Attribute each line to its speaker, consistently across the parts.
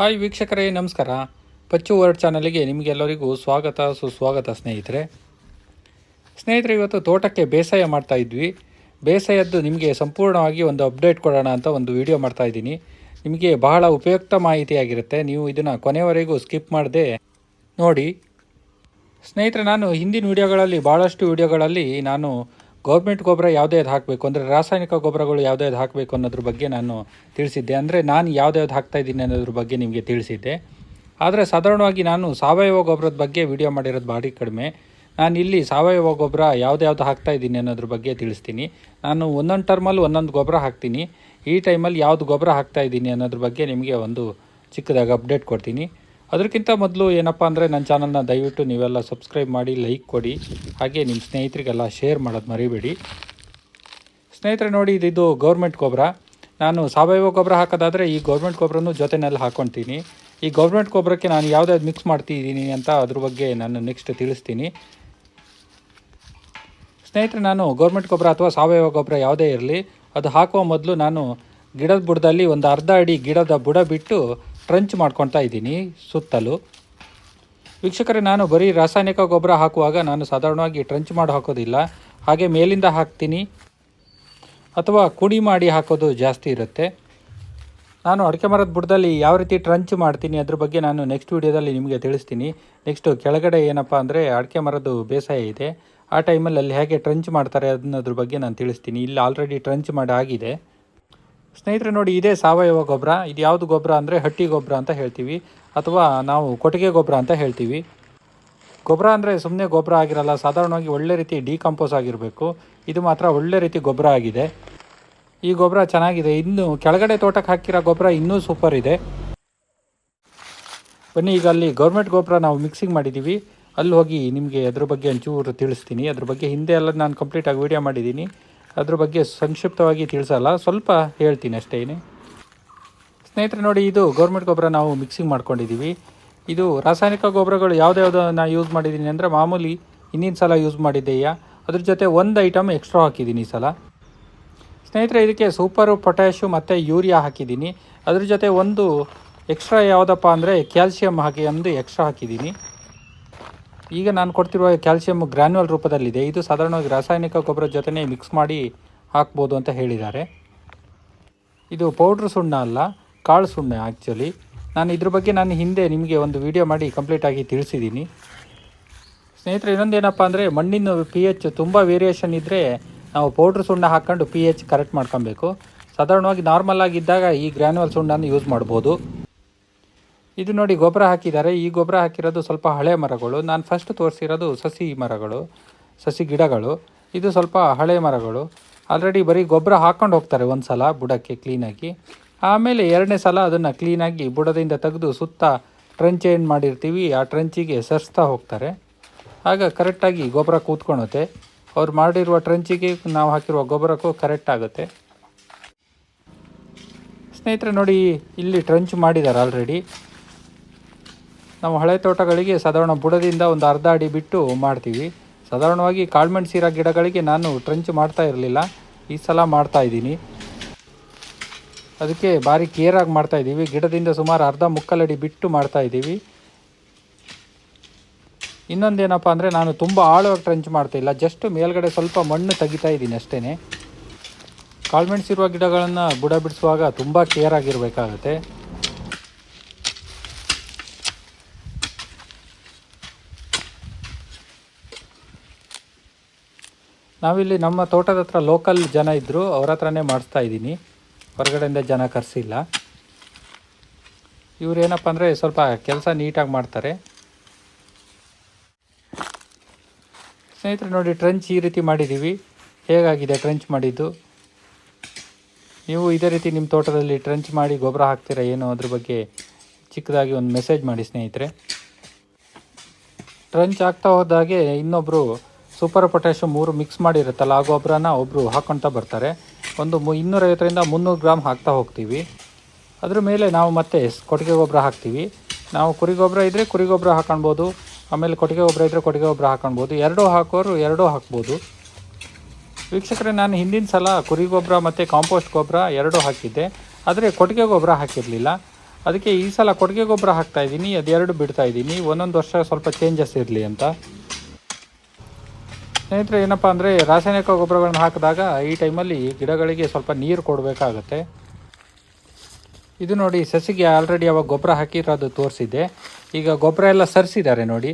Speaker 1: Hi ವೀಕ್ಷಕರೇ, ನಮಸ್ಕಾರ. ಪಚ್ಚು word ಚಾನಲಿಗೆ ನಿಮಗೆಲ್ಲರಿಗೂ ಸ್ವಾಗತ, ಸುಸ್ವಾಗತ ಸ್ನೇಹಿತರೆ. ಸ್ನೇಹಿತರೆ, ಇವತ್ತು ತೋಟಕ್ಕೆ ಬೇಸಾಯ ಮಾಡ್ತಾ ಇದ್ವಿ. ಬೇಸಾಯದ್ದು ನಿಮಗೆ ಸಂಪೂರ್ಣವಾಗಿ ಒಂದು ಅಪ್ಡೇಟ್ ಕೊಡೋಣ ಅಂತ ಒಂದು ವಿಡಿಯೋ ಮಾಡ್ತಾ ಇದ್ದೀನಿ. ನಿಮಗೆ ಬಹಳ ಉಪಯುಕ್ತ ಮಾಹಿತಿಯಾಗಿರುತ್ತೆ. ನೀವು ಇದನ್ನು ಕೊನೆವರೆಗೂ ಸ್ಕಿಪ್ ಮಾಡದೆ ನೋಡಿ. ಸ್ನೇಹಿತರೆ, ನಾನು ಹಿಂದಿನ ವಿಡಿಯೋಗಳಲ್ಲಿ ಭಾಳಷ್ಟು ವಿಡಿಯೋಗಳಲ್ಲಿ ನಾನು ಗೌರ್ಮೆಂಟ್ ಗೊಬ್ಬರ ಯಾವುದೇ ಹಾಕಬೇಕು? ಅಂದರೆ ರಾಸಾಯನಿಕ ಗೊಬ್ಬರಗಳು ಯಾವ್ದು ಹಾಕಬೇಕು ಅನ್ನೋದ್ರ ಬಗ್ಗೆ ನಾನು ತಿಳಿಸಿದ್ದೆ. ಅಂದರೆ ನಾನು ಯಾವ್ದ್ಯಾವ್ದು ಹಾಕ್ತಾ ಇದ್ದೀನಿ ಅನ್ನೋದ್ರ ಬಗ್ಗೆ ನಿಮಗೆ ತಿಳಿಸಿದ್ದೆ. ಆದರೆ ಸಾಧಾರಣವಾಗಿ ನಾನು ಸಾವಯವ ಗೊಬ್ಬರದ ಬಗ್ಗೆ ವಿಡಿಯೋ ಮಾಡಿರೋದು ಭಾರಿ ಕಡಿಮೆ. ನಾನು ಇಲ್ಲಿ ಸಾವಯವ ಗೊಬ್ಬರ ಯಾವ್ದ್ಯಾವ್ದು ಹಾಕ್ತಾ ಇದ್ದೀನಿ ಅನ್ನೋದ್ರ ಬಗ್ಗೆ ತಿಳಿಸ್ತೀನಿ. ನಾನು ಒಂದೊಂದು ಟರ್ಮಲ್ಲಿ ಒಂದೊಂದು ಗೊಬ್ಬರ ಹಾಕ್ತೀನಿ. ಈ ಟೈಮಲ್ಲಿ ಯಾವ್ದು ಗೊಬ್ಬರ ಹಾಕ್ತಾ ಇದ್ದೀನಿ ಅನ್ನೋದ್ರ ಬಗ್ಗೆ ನಿಮಗೆ ಒಂದು ಚಿಕ್ಕದಾಗಿ ಅಪ್ಡೇಟ್ ಕೊಡ್ತೀನಿ. ಅದಕ್ಕಿಂತ ಮೊದಲು ಏನಪ್ಪ ಅಂದರೆ ನನ್ನ ಚಾನಲ್ನ ದಯವಿಟ್ಟು ನೀವೆಲ್ಲ ಸಬ್ಸ್ಕ್ರೈಬ್ ಮಾಡಿ ಲೈಕ್ ಕೊಡಿ. ಹಾಗೆ ನಿಮ್ಮ ಸ್ನೇಹಿತರಿಗೆಲ್ಲ ಶೇರ್ ಮಾಡೋದು ಮರಿಬೇಡಿ. ಸ್ನೇಹಿತರೆ ನೋಡಿ ಇದು ಗೌರ್ಮೆಂಟ್ ಗೊಬ್ಬರ ನಾನು ಸಾವಯವ ಗೊಬ್ಬರ ಹಾಕೋದಾದರೆ ಈ ಗೌರ್ಮೆಂಟ್ ಗೊಬ್ಬರನೂ ಜೊತೆನಲ್ಲಿ ಹಾಕ್ಕೊಳ್ತೀನಿ ಈ ಗೌರ್ಮೆಂಟ್ ಗೊಬ್ಬರಕ್ಕೆ ನಾನು ಯಾವುದ್ಯಾವ್ದು ಮಿಕ್ಸ್ ಮಾಡ್ತಿದ್ದೀನಿ ಅಂತ ಅದ್ರ ಬಗ್ಗೆ ನಾನು ನೆಕ್ಸ್ಟ್ ತಿಳಿಸ್ತೀನಿ. ಸ್ನೇಹಿತರೆ, ನಾನು ಗೌರ್ಮೆಂಟ್ ಗೊಬ್ಬರ ಅಥವಾ ಸಾವಯವ ಗೊಬ್ಬರ ಯಾವುದೇ ಇರಲಿ, ಅದು ಹಾಕುವ ಮೊದಲು ನಾನು ಗಿಡದ ಬುಡದಲ್ಲಿ ಒಂದು ಅರ್ಧ ಅಡಿ ಗಿಡದ ಬುಡ ಬಿಟ್ಟು ಟ್ರಂಚ್ ಮಾಡ್ಕೊತಾ ಇದ್ದೀನಿ ಸುತ್ತಲೂ. ವೀಕ್ಷಕರೇ, ನಾನು ಬರೀ ರಾಸಾಯನಿಕ ಗೊಬ್ಬರ ಹಾಕುವಾಗ ನಾನು ಸಾಧಾರಣವಾಗಿ ಟ್ರಂಚ್ ಮಾಡಿ ಹಾಕೋದಿಲ್ಲ. ಹಾಗೆ ಮೇಲಿಂದ ಹಾಕ್ತೀನಿ. ಅಥವಾ ಕುಡಿ ಮಾಡಿ ಹಾಕೋದು ಜಾಸ್ತಿ ಇರುತ್ತೆ. ನಾನು ಅಡಿಕೆ ಮರದ ಬುಡದಲ್ಲಿ ಯಾವ ರೀತಿ ಟ್ರಂಚ್ ಮಾಡ್ತೀನಿ ಅದ್ರ ಬಗ್ಗೆ ನಾನು ನೆಕ್ಸ್ಟ್ ವೀಡಿಯೋದಲ್ಲಿ ನಿಮಗೆ ತಿಳಿಸ್ತೀನಿ. ನೆಕ್ಸ್ಟು ಕೆಳಗಡೆ ಏನಪ್ಪ ಅಂದರೆ ಅಡಿಕೆ ಮರದ್ದು ಬೇಸಾಯ ಇದೆ. ಆ ಟೈಮಲ್ಲಿ ಅಲ್ಲಿ ಹೇಗೆ ಟ್ರಂಚ್ ಮಾಡ್ತಾರೆ ಅನ್ನೋದ್ರ ಬಗ್ಗೆ ನಾನು ತಿಳಿಸ್ತೀನಿ. ಇಲ್ಲಿ ಆಲ್ರೆಡಿ ಟ್ರಂಚ್ ಮಾಡಿ ಆಗಿದೆ. ಸ್ನೇಹಿತರೆ ನೋಡಿ, ಇದೇ ಸಾವಯವ ಗೊಬ್ಬರ. ಇದು ಯಾವುದು ಗೊಬ್ಬರ ಅಂದರೆ ಹಟ್ಟಿ ಗೊಬ್ಬರ ಅಂತ ಹೇಳ್ತೀವಿ. ಅಥವಾ ನಾವು ಕೊಟ್ಟಿಗೆ ಗೊಬ್ಬರ ಅಂತ ಹೇಳ್ತೀವಿ. ಗೊಬ್ಬರ ಅಂದರೆ ಸುಮ್ಮನೆ ಗೊಬ್ಬರ ಆಗಿರಲ್ಲ, ಸಾಧಾರಣವಾಗಿ ಒಳ್ಳೆ ರೀತಿ ಡಿಕಂಪೋಸ್ ಆಗಿರಬೇಕು. ಇದು ಮಾತ್ರ ಒಳ್ಳೆ ರೀತಿ ಗೊಬ್ಬರ ಆಗಿದೆ. ಈ ಗೊಬ್ಬರ ಚೆನ್ನಾಗಿದೆ. ಇನ್ನು ಕೆಳಗಡೆ ತೋಟಕ್ಕೆ ಹಾಕಿರೋ ಗೊಬ್ಬರ ಇನ್ನೂ ಸೂಪರ್ ಇದೆ. ಬನ್ನಿ, ಈಗ ಅಲ್ಲಿ ಗೌರ್ಮೆಂಟ್ ಗೊಬ್ಬರ ನಾವು ಮಿಕ್ಸಿಂಗ್ ಮಾಡಿದ್ದೀವಿ ಅಲ್ಲಿ ಹೋಗಿ ನಿಮಗೆ ಅದ್ರ ಬಗ್ಗೆ ಒಂಚೂರು ತಿಳಿಸ್ತೀನಿ. ಅದ್ರ ಬಗ್ಗೆ ಹಿಂದೆ ಎಲ್ಲ ನಾನು ಕಂಪ್ಲೀಟಾಗಿ ವೀಡಿಯೋ ಮಾಡಿದ್ದೀನಿ. ಅದ್ರ ಬಗ್ಗೆ ಸಂಕ್ಷಿಪ್ತವಾಗಿ ತಿಳಿಸಲ್ಲ. ಸ್ವಲ್ಪ ಹೇಳ್ತೀನಿ ಅಷ್ಟೇ ಸ್ನೇಹಿತರೆ ನೋಡಿ, ಇದು ಗೌರ್ಮೆಂಟ್ ಗೊಬ್ಬರ ನಾವು ಮಿಕ್ಸಿಂಗ್ ಮಾಡ್ಕೊಂಡಿದ್ದೀವಿ. ಇದು ರಾಸಾಯನಿಕ ಗೊಬ್ಬರಗಳು ಯಾವುದ್ಯಾವ್ದು ನಾನು ಯೂಸ್ ಮಾಡಿದ್ದೀನಿ ಅಂದರೆ ಮಾಮೂಲಿ ಹಿಂದಿನ ಸಲ ಯೂಸ್ ಮಾಡಿದ್ದೆಯಾ. ಅದ್ರ ಜೊತೆ ಒಂದು ಐಟಮ್ ಎಕ್ಸ್ಟ್ರಾ ಹಾಕಿದ್ದೀನಿ ಈ ಸಲ. ಸ್ನೇಹಿತರೆ, ಇದಕ್ಕೆ ಸೂಪರು ಪೊಟ್ಯಾಶು ಮತ್ತು ಯೂರಿಯಾ ಹಾಕಿದ್ದೀನಿ. ಅದ್ರ ಜೊತೆ ಒಂದು ಎಕ್ಸ್ಟ್ರಾ ಯಾವುದಪ್ಪ ಅಂದರೆ ಕ್ಯಾಲ್ಸಿಯಂ ಹಾಕಿ ಒಂದು ಎಕ್ಸ್ಟ್ರಾ ಹಾಕಿದ್ದೀನಿ. ಈಗ ನಾನು ಕೊಡ್ತಿರುವ ಕ್ಯಾಲ್ಸಿಯಂ ಗ್ರ್ಯಾನ್ಯುವಲ್ ರೂಪದಲ್ಲಿದೆ. ಇದು ಸಾಧಾರಣವಾಗಿ ರಾಸಾಯನಿಕ ಗೊಬ್ಬರ ಜೊತೆನೇ ಮಿಕ್ಸ್ ಮಾಡಿ ಹಾಕ್ಬೋದು ಅಂತ ಹೇಳಿದ್ದಾರೆ. ಇದು ಪೌಡ್ರ್ ಸುಣ್ಣ ಅಲ್ಲ, ಕಾಳು ಸುಣ್ಣ ಆ್ಯಕ್ಚುಲಿ ನಾನು ಇದ್ರ ಬಗ್ಗೆ ನಾನು ಹಿಂದೆ ನಿಮಗೆ ಒಂದು ವಿಡಿಯೋ ಮಾಡಿ ಕಂಪ್ಲೀಟಾಗಿ ತಿಳಿಸಿದ್ದೀನಿ. ಸ್ನೇಹಿತರೆ, ಇನ್ನೊಂದೇನಪ್ಪ ಅಂದರೆ ಮಣ್ಣಿನ ಪಿ ಎಚ್ ತುಂಬ ವೇರಿಯೇಷನ್ ಇದ್ದರೆ ನಾವು ಪೌಡ್ರ್ ಸುಣ್ಣ ಹಾಕ್ಕೊಂಡು ಪಿ ಎಚ್ ಕರೆಕ್ಟ್ ಮಾಡ್ಕೊಬೇಕು. ಸಾಧಾರಣವಾಗಿ ನಾರ್ಮಲ್ ಆಗಿದ್ದಾಗ ಈ ಗ್ರ್ಯಾನ್ಯುವಲ್ ಸುಣ್ಣನ ಯೂಸ್ ಮಾಡ್ಬೋದು. ಇದು ನೋಡಿ ಗೊಬ್ಬರ ಹಾಕಿದ್ದಾರೆ. ಈ ಗೊಬ್ಬರ ಹಾಕಿರೋದು ಸ್ವಲ್ಪ ಹಳೆ ಮರಗಳು. ನಾನು ಫಸ್ಟ್ ತೋರಿಸಿರೋದು ಸಸಿ ಮರಗಳು, ಸಸಿ ಗಿಡಗಳು. ಇದು ಸ್ವಲ್ಪ ಹಳೆ ಮರಗಳು. ಆಲ್ರೆಡಿ ಬರೀ ಗೊಬ್ಬರ ಹಾಕ್ಕೊಂಡು ಹೋಗ್ತಾರೆ ಒಂದು ಸಲ ಬುಡಕ್ಕೆ ಕ್ಲೀನಾಗಿ ಆಮೇಲೆ ಎರಡನೇ ಸಲ ಅದನ್ನು ಕ್ಲೀನಾಗಿ ಬುಡದಿಂದ ತೆಗೆದು ಸುತ್ತ ಟ್ರಂಚ್ ಏನು ಮಾಡಿರ್ತೀವಿ, ಆ ಟ್ರಂಚಿಗೆ ಸರಿಸ್ತಾ ಹೋಗ್ತಾರೆ. ಆಗ ಕರೆಕ್ಟಾಗಿ ಗೊಬ್ಬರ ಕೂತ್ಕೊಳುತ್ತೆ ಅವ್ರು ಮಾಡಿರುವ ಟ್ರಂಚಿಗೆ ನಾವು ಹಾಕಿರುವ ಗೊಬ್ಬರಕ್ಕೂ ಕರೆಕ್ಟ್ ಆಗುತ್ತೆ. ಸ್ನೇಹಿತರೆ ನೋಡಿ, ಇಲ್ಲಿ ಟ್ರಂಚ್ ಮಾಡಿದ್ದಾರೆ ಆಲ್ರೆಡಿ ನಾವು ಹಳೆ ತೋಟಗಳಿಗೆ ಸಾಧಾರಣ ಬುಡದಿಂದ ಒಂದು ಅರ್ಧ ಅಡಿ ಬಿಟ್ಟು ಮಾಡ್ತೀವಿ. ಸಾಧಾರಣವಾಗಿ ಕಾಳುಮೆಣಸಿರೋ ಗಿಡಗಳಿಗೆ ನಾನು ಟ್ರಂಚ್ ಮಾಡ್ತಾ ಇರಲಿಲ್ಲ. ಈ ಸಲ ಮಾಡ್ತಾ ಇದ್ದೀನಿ. ಅದಕ್ಕೆ ಭಾರಿ ಕೇರಾಗಿ ಮಾಡ್ತಾ ಇದ್ದೀವಿ. ಗಿಡದಿಂದ ಸುಮಾರು ಅರ್ಧ ಮುಕ್ಕಲಡಿ ಬಿಟ್ಟು ಮಾಡ್ತಾಯಿದ್ದೀವಿ ಇನ್ನೊಂದೇನಪ್ಪ ಅಂದರೆ ನಾನು ತುಂಬ ಆಳವಾಗಿ ಟ್ರಂಚ್ ಮಾಡ್ತಾಯಿಲ್ಲ ಜಸ್ಟ್ ಮೇಲ್ಗಡೆ ಸ್ವಲ್ಪ ಮಣ್ಣು ತೆಗಿತಾ ಇದ್ದೀನಿ ಅಷ್ಟೇ ಕಾಳುಮೆಣಸಿರುವ ಗಿಡಗಳನ್ನು ಬುಡ ಬಿಡಿಸುವಾಗ ತುಂಬ ಕೇರ್ ನಾವಿಲ್ಲಿ ನಮ್ಮ ತೋಟದ ಹತ್ರ ಲೋಕಲ್ ಜನ ಇದ್ದರು ಅವ್ರ ಹತ್ರನೇ ಮಾಡಿಸ್ತಾ ಇದ್ದೀನಿ. ಹೊರಗಡೆಯಿಂದ ಜನ ಕರೆಸಿಲ್ಲ. ಇವರೇನಪ್ಪ ಅಂದರೆ ಸ್ವಲ್ಪ ಕೆಲಸ ನೀಟಾಗಿ ಮಾಡ್ತಾರೆ. ಸ್ನೇಹಿತರೆ ನೋಡಿ ಟ್ರೆಂಚ್ ಈ ರೀತಿ ಮಾಡಿದ್ದೀವಿ ಹೇಗಾಗಿದೆ ಟ್ರೆಂಚ್ ಮಾಡಿದ್ದು? ನೀವು ಇದೇ ರೀತಿ ನಿಮ್ಮ ತೋಟದಲ್ಲಿ ಟ್ರೆಂಚ್ ಮಾಡಿ ಗೊಬ್ಬರ ಹಾಕ್ತೀರಾ ಏನು ಅದ್ರ ಬಗ್ಗೆ ಚಿಕ್ಕದಾಗಿ ಒಂದು ಮೆಸೇಜ್ ಮಾಡಿ ಸ್ನೇಹಿತರೆ. ಟ್ರಂಚ್ ಆಗ್ತಾ ಹೋದಾಗೆ ಇನ್ನೊಬ್ಬರು ಸೂಪರ್ ಪೊಟ್ಯಾಷು ಮೂರು ಮಿಕ್ಸ್ ಮಾಡಿರುತ್ತಲ್ಲ ಆ ಗೊಬ್ಬರನ ಒಬ್ಬರು ಹಾಕ್ಕೊಳ್ತಾ ಬರ್ತಾರೆ. ಒಂದು ಮು ಇನ್ನೂರೈವತ್ತರಿಂದ ಮುನ್ನೂರು ಗ್ರಾಮ್ ಹಾಕ್ತಾ ಹೋಗ್ತೀವಿ. ಅದ್ರ ಮೇಲೆ ನಾವು ಮತ್ತೆ ಕೊಟ್ಟಿಗೆ ಗೊಬ್ಬರ ಹಾಕ್ತೀವಿ. ನಾವು ಕುರಿ ಗೊಬ್ಬರ ಇದ್ದರೆ ಕುರಿ ಗೊಬ್ಬರ ಹಾಕೊಳ್ಬೋದು ಆಮೇಲೆ ಕೊಟ್ಟಿಗೆ ಗೊಬ್ಬರ ಇದ್ದರೆ ಕೊಟ್ಟಿಗೆ ಗೊಬ್ಬರ ಹಾಕೊಳ್ಬೋದು ಎರಡೂ ಹಾಕೋರು ಎರಡೂ ಹಾಕ್ಬೋದು. ವೀಕ್ಷಕರೇ, ನಾನು ಹಿಂದಿನ ಸಲ ಕುರಿ ಗೊಬ್ಬರ ಮತ್ತು ಕಾಂಪೋಸ್ಟ್ ಗೊಬ್ಬರ ಎರಡೂ ಹಾಕಿದ್ದೆ. ಆದರೆ ಕೊಟ್ಟಿಗೆ ಗೊಬ್ಬರ ಹಾಕಿರಲಿಲ್ಲ. ಅದಕ್ಕೆ ಈ ಸಲ ಕೊಟ್ಟಿಗೆ ಗೊಬ್ಬರ ಹಾಕ್ತಾಯಿದ್ದೀನಿ ಅದೆರಡು ಬಿಡ್ತಾ ಇದ್ದೀನಿ. ಒಂದೊಂದು ವರ್ಷ ಸ್ವಲ್ಪ ಚೇಂಜಸ್ ಇರಲಿ ಅಂತ. ಸ್ನೇಹಿತರೆ, ಏನಪ್ಪ ಅಂದರೆ ರಾಸಾಯನಿಕ ಗೊಬ್ಬರಗಳನ್ನು ಹಾಕಿದಾಗ ಈ ಟೈಮಲ್ಲಿ ಗಿಡಗಳಿಗೆ ಸ್ವಲ್ಪ ನೀರು ಕೊಡಬೇಕಾಗತ್ತೆ. ಇದು ನೋಡಿ, ಸಸಿಗೆ ಆಲ್ರೆಡಿ ಅವಾಗ ಗೊಬ್ಬರ ಹಾಕಿರೋದು ತೋರಿಸಿದ್ದೆ ಈಗ ಗೊಬ್ಬರ ಎಲ್ಲ ಸರಿಸಿದ್ದಾರೆ ನೋಡಿ.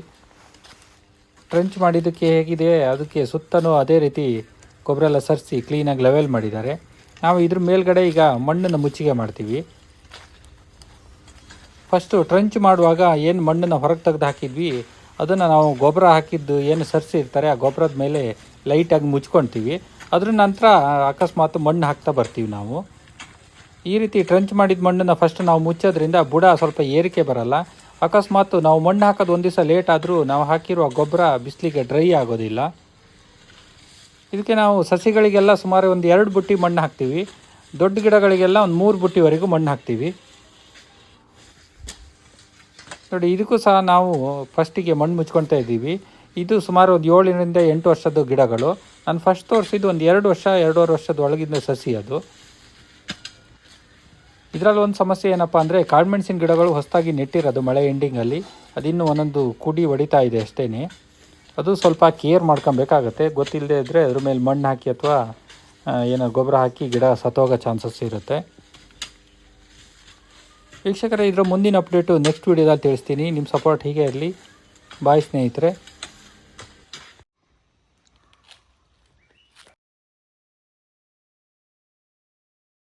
Speaker 1: ಟ್ರಂಚ್ ಮಾಡಿದ್ದಕ್ಕೆ ಹೇಗಿದೆ, ಅದಕ್ಕೆ ಸುತ್ತಲೂ ಅದೇ ರೀತಿ ಗೊಬ್ಬರ ಎಲ್ಲ ಸರಿಸಿ ಕ್ಲೀನಾಗಿ ಲೆವೆಲ್ ಮಾಡಿದ್ದಾರೆ. ನಾವು ಇದ್ರ ಮೇಲ್ಗಡೆ ಈಗ ಮಣ್ಣನ್ನು ಮುಚ್ಚಿಗೆ ಮಾಡ್ತೀವಿ. ಫಸ್ಟು ಟ್ರಂಚ್ ಮಾಡುವಾಗ ಏನು ಮಣ್ಣನ್ನು ಹೊರಗೆ ತೆಗೆದು ಹಾಕಿದ್ವಿ ಅದನ್ನು ನಾವು ಗೊಬ್ಬರ ಹಾಕಿದ್ದು ಏನು ಸರಿಸಿರ್ತಾರೆ ಆ ಗೊಬ್ಬರದ ಮೇಲೆ ಲೈಟಾಗಿ ಮುಚ್ಕೊತೀವಿ. ಅದ್ರ ನಂತರ ಅಕಸ್ಮಾತ್ ಮಣ್ಣು ಹಾಕ್ತಾ ಬರ್ತೀವಿ ನಾವು. ಈ ರೀತಿ ಟ್ರಂಚ್ ಮಾಡಿದ ಮಣ್ಣನ್ನು ಫಸ್ಟ್ ನಾವು ಮುಚ್ಚೋದ್ರಿಂದ ಬುಡ ಸ್ವಲ್ಪ ಏರಿಕೆ ಬರಲ್ಲ. ಅಕಸ್ಮಾತ್ ನಾವು ಮಣ್ಣು ಹಾಕೋದು ಒಂದು ದಿವಸ ಲೇಟ್ ಆದರೂ ನಾವು ಹಾಕಿರುವ ಗೊಬ್ಬರ ಬಿಸಿಲಿಗೆ ಡ್ರೈ ಆಗೋದಿಲ್ಲ. ಇದಕ್ಕೆ ನಾವು ಸಸಿಗಳಿಗೆಲ್ಲ ಸುಮಾರು ಒಂದು ಎರಡು ಬುಟ್ಟಿ ಮಣ್ಣು ಹಾಕ್ತೀವಿ. ದೊಡ್ಡ ಗಿಡಗಳಿಗೆಲ್ಲ ಒಂದು ಮೂರು ಬುಟ್ಟಿವರೆಗೂ ಮಣ್ಣು ಹಾಕ್ತೀವಿ. ನೋಡಿ, ಇದಕ್ಕೂ ಸಹ ನಾವು ಫಸ್ಟಿಗೆ ಮಣ್ಣು ಮುಚ್ಕೊಳ್ತಾ ಇದ್ದೀವಿ. ಇದು ಸುಮಾರು ಒಂದು ಏಳರಿಂದ ಎಂಟು ವರ್ಷದ ಗಿಡಗಳು. ನಾನು ಫಸ್ಟ್ ತೋರಿಸಿದ್ದು ಒಂದು ಎರಡು ವರ್ಷ, ಎರಡೂವರೆ ವರ್ಷದ ಒಳಗಿಂದ ಸಸಿ ಅದು. ಇದರಲ್ಲಿ ಒಂದು ಸಮಸ್ಯೆ ಏನಪ್ಪ ಅಂದರೆ ಕಾಳುಮೆಣಸಿನ ಗಿಡಗಳು ಹೊಸದಾಗಿ ನೆಟ್ಟಿರೋದು ಮಳೆ ಎಂಡಿಂಗಲ್ಲಿ ಅದಿನ್ನು ಒಂದೊಂದು ಕುಡಿ ಹೊಡಿತಾ ಇದೆ ಅಷ್ಟೇ ಅದು ಸ್ವಲ್ಪ ಕೇರ್ ಮಾಡ್ಕೊಬೇಕಾಗತ್ತೆ. ಗೊತ್ತಿಲ್ಲದೆ ಇದ್ದರೆ ಅದ್ರ ಮೇಲೆ ಮಣ್ಣು ಹಾಕಿ ಅಥವಾ ಏನೋ ಗೊಬ್ಬರ ಹಾಕಿ ಗಿಡ ಸತ್ತೋಗೋ ಚಾನ್ಸಸ್ ಇರುತ್ತೆ. ವೀಕ್ಷಕರೇ ಇದರ ಮುಂದಿನ ಅಪ್ಡೇಟು ನೆಕ್ಸ್ಟ್ ವೀಡಿಯೋದಲ್ಲಿ ತಿಳಿಸ್ತೀನಿ. ನಿಮ್ಮ ಸಪೋರ್ಟ್ ಹೀಗೆ ಇರಲಿ. ಬಾಯ್ ಸ್ನೇಹಿತರೆ.